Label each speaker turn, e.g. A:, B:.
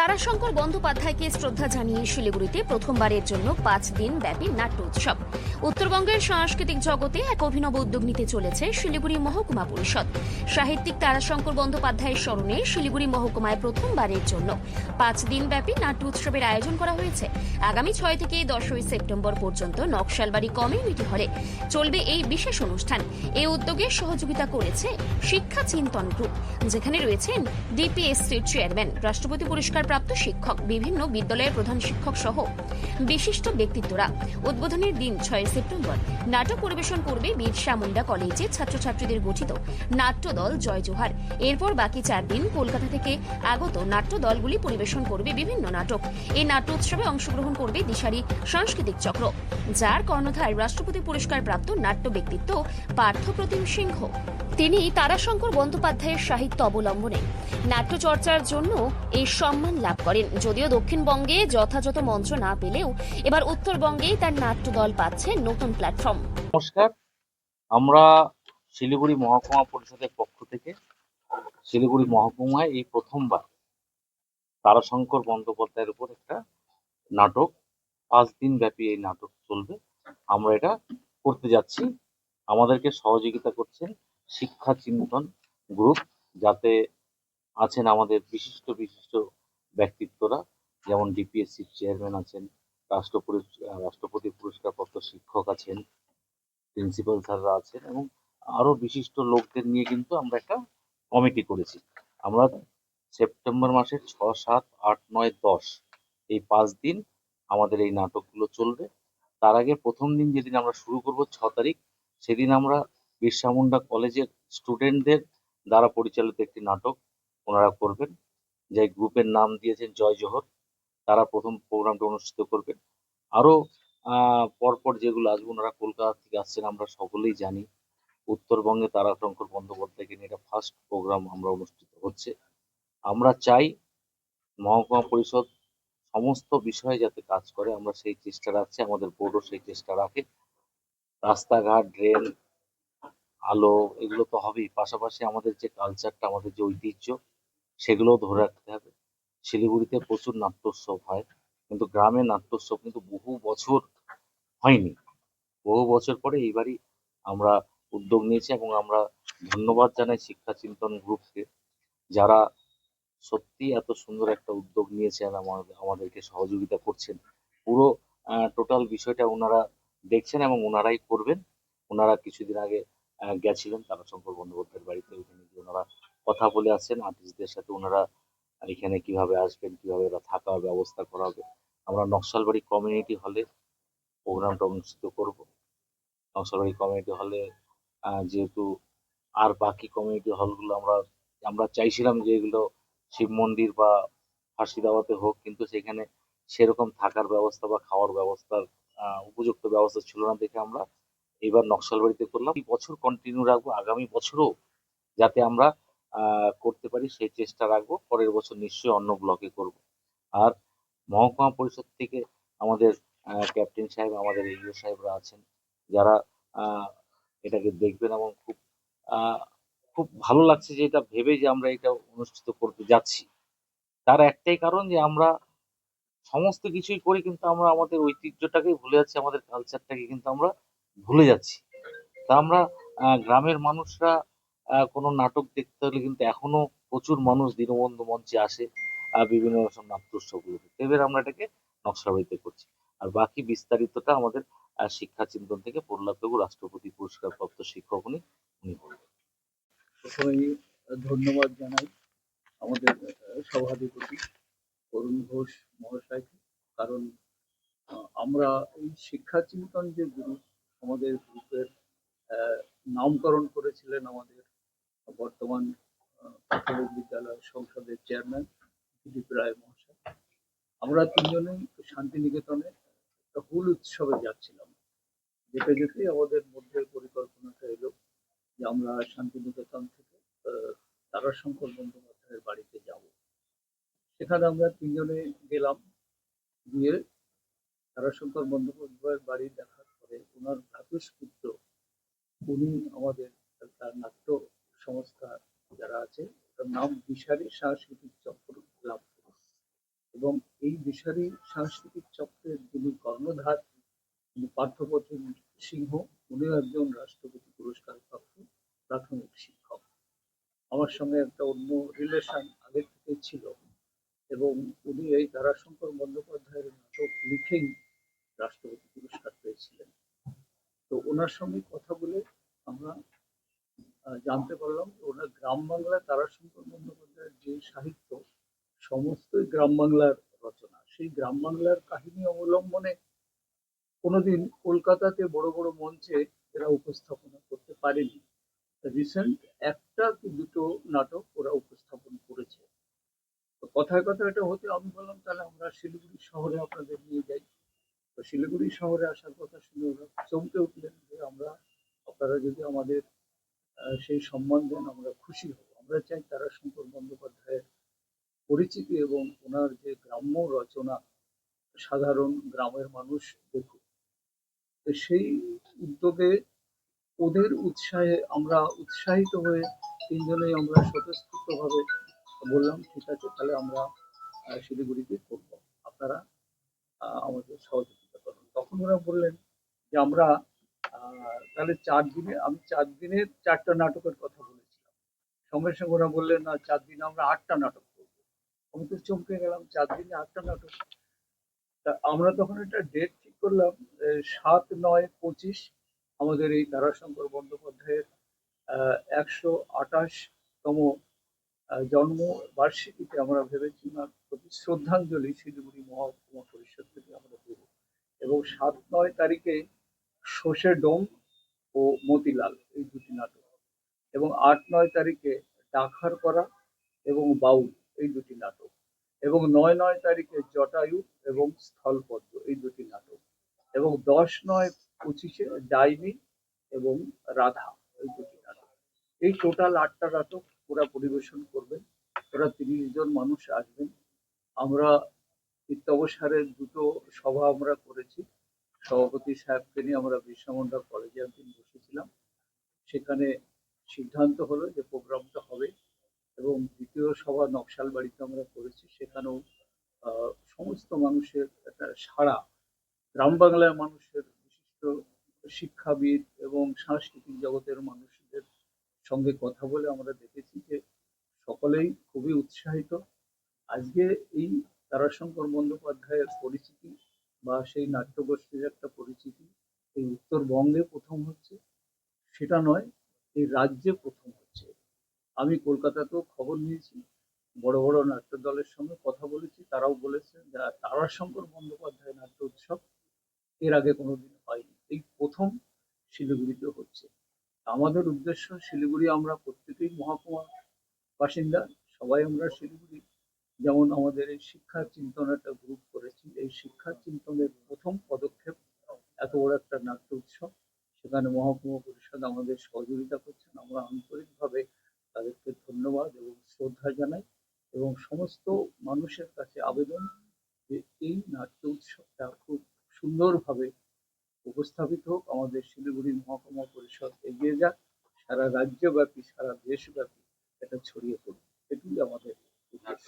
A: তারাশঙ্কর বন্দ্যোপাধ্যায়কে শ্রদ্ধা জানিয়ে শিলিগুড়িতে প্রথমবারের জন্য পাঁচ দিন ব্যাপী নাট্য উৎসব উত্তরবঙ্গের সাংস্কৃতিক জগতে এক অভিনব উদ্যোগ নিতে চলেছে শিলিগুড়ি মহকুমা পরিষদ। সাহিত্যিক তারাশঙ্কর বন্দ্যোপাধ্যায়ের স্মরণে শিলিগুড়ি মহকুমায় প্রথমবারের জন্য পাঁচ দিন ব্যাপী নাট্য উৎসবের আয়োজন করা হয়েছে। আগামী ছয় থেকে দশই সেপ্টেম্বর পর্যন্ত নকশালবাড়ি কমিউনিটি হলে চলবে এই বিশেষ অনুষ্ঠান। এই উদ্যোগে সহযোগিতা করেছে শিক্ষা চিন্তন গ্রুপ, যেখানে রয়েছেন ডিপিএসসির চেয়ারম্যান, রাষ্ট্রপতি পুরস্কার প্রাপ্ত শিক্ষক, বিভিন্ন বিদ্যালয়ের প্রধান শিক্ষক সহ বিশিষ্ট ব্যক্তিত্বরা উদ্বোধনের দিন ছয় সেপ্টেম্বর নাটক পরিবেশন করবে বিরসা মুন্ডা কলেজে ছাত্রছাত্রীদের গঠিত নাট্যদল জয় জোহার। এরপর বাকি চার দিন কলকাতা থেকে আগত নাট্য দলগুলি পরিবেশন করবে বিভিন্ন নাটক। এই নাট্য উৎসবে অংশগ্রহণ করবে দিশারি সাংস্কৃতিক চক্র, যার কর্ণধার রাষ্ট্রপতি পুরস্কার প্রাপ্ত নাট্য ব্যক্তিত্ব পার্থপ্রতিম সিংহ। তিনি তারাশঙ্কর বন্দ্যোপাধ্যায়ের সাহিত্য অবলম্বনে নাট্যচর্চার জন্য এই সম্মান লাভ করেন। যদিও দক্ষিণবঙ্গে যথাযথ মঞ্চ না পেলেও এবার উত্তরবঙ্গেই তার নাট্যদল পাচ্ছে নতুন প্ল্যাটফর্ম।
B: নমস্কার, আমরা শিলিগুড়ি মহকুমা পরিষদের পক্ষ থেকে শিলিগুড়ি মহকুমায় এই প্রথমবার তারাশঙ্কর বন্দ্যোপাধ্যায়ের উপর একটা নাটক, পাঁচ দিন ব্যাপী এই নাটক চলবে। আমরা এটা করতে যাচ্ছি। আমাদেরকে সহযোগিতা করছেন শিক্ষা চিন্তন গ্রুপ যাতে আছেন আমাদের বিশিষ্ট বিশিষ্ট ব্যক্তিত্বরা, যেমন ডিপিএসসির চেয়ারম্যান আছেন, রাষ্ট্রপতি রাষ্ট্রপতি পুরস্কারপ্রাপ্ত শিক্ষক আছেন প্রিন্সিপাল স্যাররা আছেন, এবং আরও বিশিষ্ট লোকদের নিয়ে কিন্তু আমরা একটা কমিটি করেছি। আমরা সেপ্টেম্বর মাসের ছ, সাত, আট, নয়, দশ, এই পাঁচ দিন আমাদের এই নাটকগুলো চলবে। তার আগে প্রথম দিন যেদিন আমরা শুরু করব ছ তারিখ সেদিন আমরা বিরসা মুন্ডা কলেজের স্টুডেন্টদের দ্বারা পরিচালিত একটি নাটক ওনারা করবেন, যে গ্রুপের নাম দিয়েছেন জয় জোহর। তারা প্রথম প্রোগ্রামটা অনুষ্ঠিত করবেন। আরও আহ পরপর যেগুলো আসবে ওনারা কলকাতা থেকে আসছেন আমরা সকলেই জানি। উত্তরবঙ্গে তারাশঙ্কর বন্দ্যোপাধ্যায়কে নিয়ে এটা ফার্স্ট প্রোগ্রাম আমরা অনুষ্ঠিত হচ্ছে। আমরা চাই মহকুমা পরিষদ সমস্ত বিষয়ে যাতে কাজ করে, আমরা সেই চেষ্টা রাখছি, আমাদের বোর্ডও সেই চেষ্টা রাখে। রাস্তাঘাট ড্রেন আলো, এগুলো তো হবেই। পাশাপাশি আমাদের যে কালচারটা আমাদের যে ঐতিহ্য, সেগুলোও ধরে রাখতে হবে। শিলিগুড়িতে প্রচুর নাট্যোৎসব হয়, কিন্তু গ্রামে নাট্যোৎসব কিন্তু বহু বছর হয়নি। বহু বছর পরে এইবারই আমরা উদ্যোগ নিয়েছি এবং আমরা ধন্যবাদ জানাই শিক্ষা চিন্তন গ্রুপকে, যারা সত্যি এত সুন্দর একটা উদ্যোগ নিয়েছেন, আমাদের, আমাদেরকে সহযোগিতা করছেন। পুরো টোটাল বিষয়টা ওনারা দেখছেন এবং ওনারাই করবেন। ওনারা কিছুদিন আগে গেছিলেন তারাশঙ্কর বন্দ্যোপাধ্যায়ের বাড়িতে। ওখানে গিয়ে ওনারা কথা বলে আসছেন, আর্টিস্টদের সাথে ওনারা এখানে কীভাবে আসবেন, কীভাবে ওরা থাকা ব্যবস্থা করা হবে। আমরা নকশালবাড়ি কমিউনিটি হলে প্রোগ্রামটা অনুষ্ঠিত করব। নকশালবাড়ি কমিউনিটি হলে যেহেতু আর বাকি কমিউনিটি হলগুলো আমরা আমরা চাইছিলাম যে এগুলো শিব মন্দির বা ফাঁসি দাওয়াতে হোক, কিন্তু সেখানে সেরকম থাকার ব্যবস্থা বা খাওয়ার ব্যবস্থার উপযুক্ত ব্যবস্থা ছিল না দেখে আমরা এবার নকশালবাড়িতে করলাম। এই বছর কন্টিনিউ রাখব, আগামী বছরও যাতে আমরা করতে পারি সেই চেষ্টা রাখব। পরের বছর নিশ্চয়ই অন্য ব্লকে করব। আর মহকুমা পরিষদ থেকে আমাদের ক্যাপ্টেন সাহেব, আমাদের ইউ সাহেবরা আছেন, যারা এটাকে দেখবেন এবং খুব খুব ভালো লাগছে যে এটা ভেবে যে আমরা এটা অনুষ্ঠিত করতে যাচ্ছি। তার একটাই কারণ যে আমরা সমস্ত কিছুই করি কিন্তু আমরা আমাদের ঐতিহ্যটাকে ভুলে যাচ্ছি, আমাদের কালচারটাকে কিন্তু আমরা ভুলে যাচ্ছি। তা আমরা গ্রামের মানুষরা কোনো নাটক দেখতে হলে কিন্তু এখনও প্রচুর মানুষ দীনবন্ধু মঞ্চে আসে বিভিন্ন রকম নাট্যোৎসবগুলোতে। এবার আমরা এটাকে নকশাবাড়িতে করছি। আর বাকি বিস্তারিতটা আমাদের শিক্ষা চিন্তন থেকে প্রহ্লাদবাবু রাষ্ট্রপতি পুরস্কার প্রাপ্ত শিক্ষক উনি উনি।
C: প্রথমেই ধন্যবাদ জানাই আমাদের সভাধিপতি। অরুণ ঘোষ মহাশয়কে কারণ আমরা এই শিক্ষা চিন্তন যে গুরু, আমাদের গ্রুপের নামকরণ করেছিলেন আমাদের বর্তমান প্রাথমিক বিদ্যালয় সংসদের চেয়ারম্যান দিলীপ রায় মহাশয়। আমরা তিনজনেই শান্তিনিকেতনে একটা হুল উৎসবে যাচ্ছিলাম। যেতে যেতে আমাদের মধ্যে পরিকল্পনাটা এলো যে আমরা শান্তিনিকেতন থেকে তারাশঙ্কর বন্দ্যোপাধ্যায়ের বাড়িতে যাব। সেখানে আমরা তিনজনে গেলাম। গিয়ে তারাশঙ্কর বন্দ্যোপাধ্যায়ের বাড়ি দেখার পরে ওনার ভ্রাতুষ্পুত্র উনি আমাদের তার নাট্য সংস্থা যারা আছে, তার নাম বিশারি সাংস্কৃতিক চক্র লাভ এবং এই বিশালী সাংস্কৃতিক চক্রের যিনি কর্ণধার পার্থপ্রতিম সিংহ, উনিও একজন রাষ্ট্রপতি পুরস্কার প্রাপ্ত প্রাথমিক শিক্ষক। আমার সঙ্গে একটা অন্য রিলেশন আগে থেকে ছিল। এবং উনি এই তারাশঙ্কর বন্দ্যোপাধ্যায়ের নাটক লিখেই রাষ্ট্রপতি পুরস্কার পেয়েছিলেন। তো ওনার সঙ্গে কথা বলে আমরা জানতে পারলাম ওনার গ্রাম বাংলায় তারাশঙ্কর বন্দ্যোপাধ্যায়ের যে সাহিত্য, সমস্তই গ্রাম বাংলার রচনা। সেই গ্রাম বাংলার কাহিনী অবলম্বনে কোনোদিন কলকাতাতে বড় বড় মঞ্চে এরা উপস্থাপনা করতে পারেনি। রিসেন্ট একটা কি দুটো নাটক ওরা উপস্থাপন কথায় কথায় এটা হতে আমি বললাম, তাহলে আমরা শিলিগুড়ি শহরে আপনাদের নিয়ে যাই। তো শিলিগুড়ি শহরে আসার কথা শুনে ওরা চমকে উঠলেন যে আমরা, আপনারা যদি আমাদের সেই সম্মান দেন, আমরা খুশি হব। আমরা চাই তারা শঙ্কর বন্দ্যোপাধ্যায়ের পরিচিতি এবং ওনার যে গ্রাম্য রচনা, সাধারণ গ্রামের মানুষ দেখুক। সেই উদ্যোগে ওদের উৎসাহে আমরা উৎসাহিত হয়ে তিনজনেই আমরা স্বতঃস্ফূর্তভাবে বললাম, ঠিক আছে, তাহলে আমরা শিলিগুড়িতে করব। আপনারা আমাদের সহযোগিতা করুন। তখন ওরা বললেন যে, আমরা তাহলে চার দিনে, আমি চার দিনের চারটা নাটকের কথা বলেছিলাম। সঙ্গে সঙ্গে ওরা বললেন, না, চার দিনে আমরা আটটা নাটক করব। আমি তো চমকে গেলাম, চার দিনে আটটা নাটক? তা আমরা তখন একটা ডেট ঠিক করলাম সাত, নয়, পঁচিশ, আমাদের এই তারাশঙ্কর বন্দ্যোপাধ্যায়ের একশো আঠাশতম জন্ম বার্ষিকীতে আমরা ভেবেছি ওনার প্রতি শ্রদ্ধাঞ্জলি শিলিগুড়ি মহকুমা পরিষদ থেকে আমরা দেব। এবং সাত নয় তারিখে সর্ষে ডোম ও মতিলাল এই দুটি নাটক। এবং আট নয় তারিখে ডাকার করা এবং বাউল এই দুটি নাটক। এবং নয় নয় তারিখে জটায়ু এবং স্থলপদ্ম এই দুটি নাটক। এবং দশ নয় পঁচিশে ডাইনি এবং রাধা এই দুটি নাটক। এই টোটাল আটটা নাটক ওরা পরিবেশন করবেন, ওরা তিরিশ জন মানুষ আসবেন। আমরা নিত্যাবসারের দুটো সভা আমরা করেছি। সভাপতি সাহেবকে নিয়ে আমরা বিশ্বমন্ডা কলেজে একদিন বসেছিলাম। সেখানে সিদ্ধান্ত হলো যে প্রোগ্রামটা হবে এবং দ্বিতীয় সভা নকশাল বাড়িতে আমরা করেছি। সেখানেও সমস্ত মানুষের একটা সাড়া, গ্রাম বাংলার মানুষের বিশিষ্ট শিক্ষাবিদ এবং সাংস্কৃতিক জগতের মানুষদের সঙ্গে কথা বলে আমরা দেখেছি যে সকলেই খুবই উৎসাহিত। আজকে এই তারাশঙ্কর বন্দ্যোপাধ্যায়ের পরিচিতি বা সেই নাট্যগোষ্ঠীর একটা পরিচিতি, এই উত্তরবঙ্গে প্রথম হচ্ছে, সেটা নয়, এই রাজ্যে প্রথম হচ্ছে। আমি কলকাতাতেও খবর নিয়েছি, বড় বড় নাট্য দলের সঙ্গে কথা বলেছি, তারাও বলেছে যে তারাশঙ্কর বন্দ্যোপাধ্যায় নাট্য উৎসব এর আগে কোনোদিন হয়নি। এই প্রথম শিলিগুড়িতে হচ্ছে। আমাদের উদ্দেশ্য শিলিগুড়ি আমরা প্রত্যেকেই মহকুমা বাসিন্দা, সবাই আমরা শিলিগুড়ি। যেমন আমাদের এই শিক্ষা চিন্তন একটা গ্রুপ করেছি, এই শিক্ষা চিন্তনের প্রথম পদক্ষেপ এত বড় একটা নাট্য উৎসব। সেখানে মহকুমা পরিষদ আমাদের সহযোগিতা করছেন। আমরা আন্তরিকভাবে তাদেরকে ধন্যবাদ এবং শ্রদ্ধা জানাই এবং সমস্ত মানুষের কাছে আবেদন যে এই নাট্য উৎসবটা খুব সুন্দরভাবে উপস্থাপিত হোক, আমাদের শিলিগুড়ি মহকুমা পরিষদ এগিয়ে যাক, সারা রাজ্যব্যাপী, সারা দেশব্যাপী এটা ছড়িয়ে পড়ুক। এটি আমাদের উদ্দেশ্য।